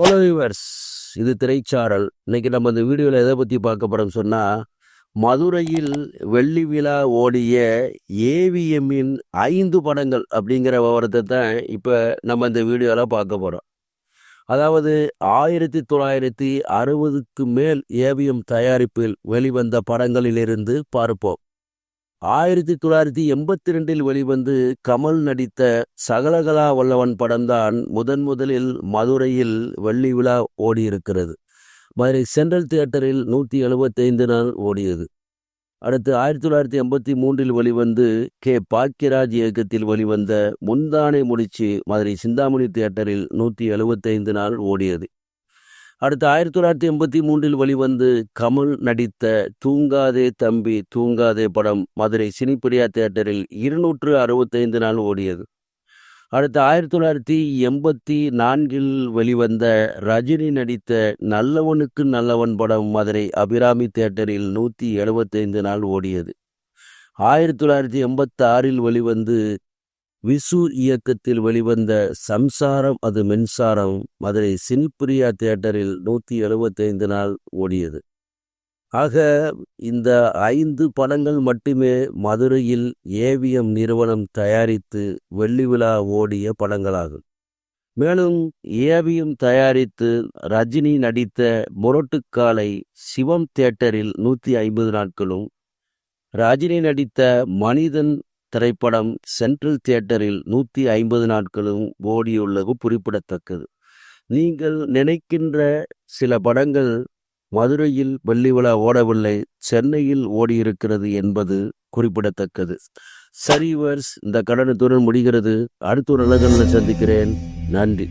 Hello viewers இது திரைச்சாரல். இன்னைக்கு நம்ம இந்த வீடியோவில் எதை பற்றி பார்க்க போகிறோம் சொன்னால் மதுரையில் வெள்ளி விழா ஓடிய ஏவிஎம்மின் ஐந்து படங்கள் அப்படிங்கிற விவரத்தை தான் இப்போ நம்ம இந்த வீடியோவில் பார்க்க போகிறோம் அதாவது ஆயிரத்தி தொள்ளாயிரத்தி அறுபதுக்கு மேல் ஏவிஎம் தயாரிப்பில் வெளிவந்த படங்களிலிருந்து பார்ப்போம். ஆயிரத்தி தொள்ளாயிரத்தி எண்பத்தி ரெண்டில் வெளிவந்து கமல் நடித்த சகலகலா வல்லவன் படம்தான் முதன் முதலில் மதுரையில் வெள்ளி விழா ஓடியிருக்கிறது. மதுரை சென்ட்ரல் தியேட்டரில் நூற்றி எழுபத்தைந்து நாள் ஓடியது. அடுத்து ஆயிரத்தி தொள்ளாயிரத்தி எண்பத்தி மூன்றில் வெளிவந்து கே. பாக்கியராஜ் இயக்கத்தில் வெளிவந்த முந்தானை முடிச்சு மதுரை சிந்தாமணி தியேட்டரில் நூற்றி எழுபத்தைந்து நாள் ஓடியது. அடுத்து ஆயிரத்தி தொள்ளாயிரத்தி எண்பத்தி மூன்றில் வெளிவந்து கமல் நடித்த தூங்காதே தம்பி தூங்காதே படம் மதுரை சினிப்பிரியா தியேட்டரில் இருநூற்று அறுபத்தைந்து நாள் ஓடியது. அடுத்து ஆயிரத்தி தொள்ளாயிரத்தி எண்பத்தி நான்கில் வெளிவந்த ரஜினி நடித்த நல்லவனுக்கு நல்லவன் படம் மதுரை அபிராமி தியேட்டரில் நூற்றி எழுபத்தைந்து நாள் ஓடியது. ஆயிரத்தி தொள்ளாயிரத்தி எண்பத்தி ஆறில் வெளிவந்து விசு இயக்கத்தில் வெளிவந்த சம்சாரம் அது மின்சாரம் மதுரை சின்பிரியா தியேட்டரில் நூற்றி எழுபத்தைந்து நாள் ஓடியது. ஆக இந்த ஐந்து படங்கள் மட்டுமே மதுரையில் ஏவிஎம் நிறுவனம் தயாரித்து வெள்ளி விழா ஓடிய படங்களாகும். மேலும் ஏவியும் தயாரித்து ரஜினி நடித்த முரட்டுக்காலை சிவம் தியேட்டரில் நூற்றி ஐம்பது நாட்களும் ரஜினி நடித்த மனிதன் திரைப்படம் சென்ட்ரல் தியேட்டரில் நூற்றி ஐம்பது நாட்களும் ஓடியுள்ளது குறிப்பிடத்தக்கது. நீங்கள் நினைக்கின்ற சில படங்கள் மதுரையில் வெள்ளி விழா ஓடவில்லை சென்னையில் ஓடியிருக்கிறது என்பது குறிப்பிடத்தக்கது. சரி வர்ஸ் இந்த கடனத்துடன் முடிகிறது. அடுத்த ஒரு நல்ல சந்திக்கிறேன். நன்றி.